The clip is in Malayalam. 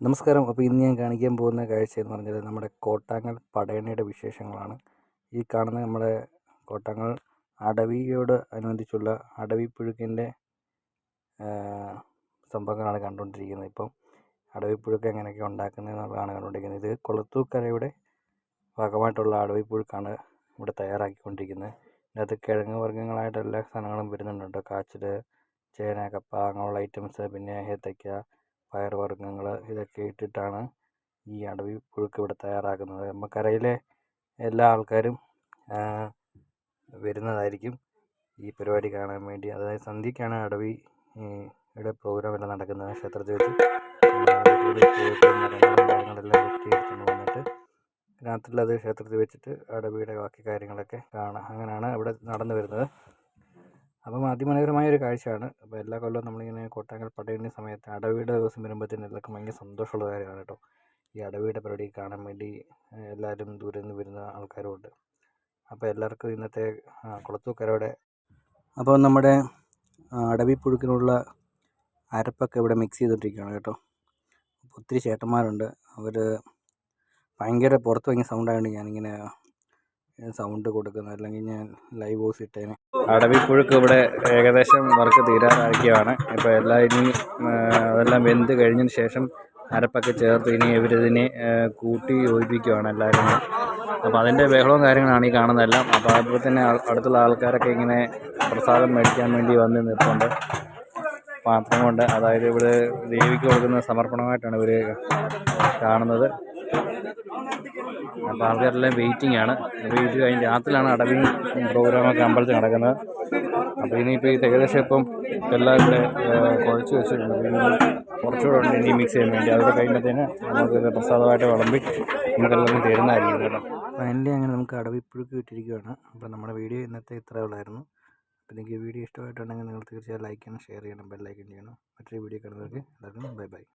നമസ്കാരം. അപ്പോൾ ഇന്ന് ഞാൻ കാണിക്കാൻ പോകുന്ന കാഴ്ച എന്ന് പറഞ്ഞാൽ നമ്മുടെ കോട്ടാങ്ങൽ പടയണിയുടെ വിശേഷങ്ങളാണ്. ഈ കാണുന്ന നമ്മുടെ കോട്ടാങ്ങൽ അടവിയോട് അനുബന്ധിച്ചുള്ള അടവിപ്പുഴുക്കിന്റെ സംഭവങ്ങളാണ് കണ്ടുകൊണ്ടിരിക്കുന്നത്. ഇപ്പം അടവിപ്പുഴുക്ക് എങ്ങനെയൊക്കെ ഉണ്ടാക്കുന്നത് എന്നുള്ളതാണ് കണ്ടുകൊണ്ടിരിക്കുന്നത്. ഇത് കൊളത്തൂക്കരയുടെ ഭാഗമായിട്ടുള്ള അടവിപ്പുഴുക്കാണ് ഇവിടെ തയ്യാറാക്കിക്കൊണ്ടിരിക്കുന്നത്. ഇതിനകത്ത് കിഴങ്ങ് വർഗങ്ങളായിട്ടുള്ള സാധനങ്ങളും വരുന്നുണ്ട്. കാച്ചിൽ ചേന കപ്പ അങ്ങനെയുള്ള ഐറ്റംസ് പിന്നെ ഏത്തയ്ക്ക പയർ വർഗങ്ങൾ ഇതൊക്കെ ഇട്ടിട്ടാണ് ഈ അടവി പുഴുക്ക് ഇവിടെ തയ്യാറാക്കുന്നത്. നമുക്കരയിലെ കരയിലെ എല്ലാ ആൾക്കാരും വരുന്നതായിരിക്കും ഈ പരിപാടി കാണാൻ വേണ്ടി. അതായത് സന്ധ്യയ്ക്കാണ് അടവി ഇവിടെ പ്രോഗ്രാം എല്ലാം നടക്കുന്നത്. ക്ഷേത്രത്തിൽ വെച്ച് കാര്യങ്ങളെല്ലാം വന്നിട്ട് രാത്രിയിൽ അത് ക്ഷേത്രത്തിൽ വെച്ചിട്ട് അടവിയുടെ ബാക്കി കാര്യങ്ങളൊക്കെ കാണാം. അങ്ങനെയാണ് ഇവിടെ നടന്നു വരുന്നത്. അപ്പം അതിമനോഹരമായ ഒരു കാഴ്ചയാണ്. അപ്പോൾ എല്ലാ കൊല്ലവും നമ്മളിങ്ങനെ കോട്ടാങ്കൽ പടയണി സമയത്ത് അടവിയുടെ ദിവസം വരുമ്പോഴത്തേനും എല്ലാവർക്കും ഭയങ്കര സന്തോഷമുള്ള കാര്യമാണ് കേട്ടോ. ഈ അടവിയുടെ പരിപാടി കാണാൻ വേണ്ടി എല്ലാവരും ദൂരെ നിന്ന് വരുന്ന ആൾക്കാരും ഉണ്ട്. അപ്പോൾ എല്ലാവർക്കും ഇന്നത്തെ കുളത്തൂക്കരയുടെ അപ്പോൾ നമ്മുടെ അടവിപ്പുഴുക്കിനുള്ള അരപ്പൊക്കെ ഇവിടെ മിക്സ് ചെയ്തുകൊണ്ടിരിക്കുകയാണ് കേട്ടോ. ഒത്തിരി ചേട്ടന്മാരുണ്ട്. അവർ ഭയങ്കര പുറത്ത് ഭയങ്കര സൗണ്ടായതുകൊണ്ട് ഞാനിങ്ങനെ സൗണ്ട് കൊടുക്കുന്നത് അല്ലെങ്കിൽ ഞാൻ ലൈവ് വോയിസ് ഇട്ടേനെ. അടവിപ്പുഴുക്ക് ഇവിടെ ഏകദേശം വർക്ക് തീരാറാക്കിയാണ് ഇപ്പോൾ എല്ലാം ഇനി അതെല്ലാം വെന്ത് കഴിഞ്ഞതിന് ശേഷം അരപ്പൊക്കെ ചേർത്ത് ഇനി ഇവരിതിനെ കൂട്ടി യോജിപ്പിക്കുകയാണ് എല്ലാവരും. അപ്പോൾ അതിന്റെ ബഹളവും കാര്യങ്ങളാണ് ഈ കാണുന്നതെല്ലാം. അപ്പോൾ അതുപോലെ തന്നെ അടുത്തുള്ള ആൾക്കാരൊക്കെ ഇങ്ങനെ പ്രസാദം മേടിക്കാൻ വേണ്ടി വന്ന് നിൽപ്പുണ്ട്. പാത്രം കൊണ്ട് അതായത് ഇവിടെ ദേവിക്ക് കൊടുക്കുന്ന സമർപ്പണമായിട്ടാണ് ഇവർ കാണുന്നത്. അപ്പോൾ ആൾക്കാരെല്ലാം വെയിറ്റിംഗ് ആണ്. വെയിറ്റ് കഴിഞ്ഞ് രാത്രിയിലാണ് അടവിയും പ്രോഗ്രാമൊക്കെ അമ്പലത്തിൽ നടക്കുന്നത്. അപ്പോൾ ഇനിയിപ്പോൾ ഇത് ഏകദേശം ഇപ്പം എല്ലാം ഇവിടെ കുഴച്ച് വെച്ചിട്ടുണ്ട്. കുറച്ചുകൂടെ ഉണ്ട് ഇനി മിക്സ് ചെയ്യാൻ വേണ്ടി. അതൊക്കെ കഴിയുമ്പോഴത്തേന് നമുക്ക് പ്രസാദമായിട്ട് വിളമ്പി നമുക്കെല്ലാവർക്കും തരുന്നതായിരിക്കും കേട്ടോ. ഫൈനലി അങ്ങനെ നമുക്ക് അടവിപ്പുഴുക്ക് കിട്ടിയിരിക്കുകയാണ് അപ്പോൾ നമ്മുടെ വീഡിയോ ഇന്നത്തെ ഇത്രേ ഉള്ളായിരുന്നു. അപ്പോൾ നിങ്ങൾക്ക് ഈ വീഡിയോ ഇഷ്ടമായിട്ടുണ്ടെങ്കിൽ നിങ്ങൾ തീർച്ചയായും ലൈക്ക് ചെയ്യണം ഷെയർ ചെയ്യണം ബെല്ലൈക്കൻ ചെയ്യണം. മറ്റൊരു വീഡിയോ കാണുന്നവർക്ക് എല്ലാവർക്കും ബൈ ബൈ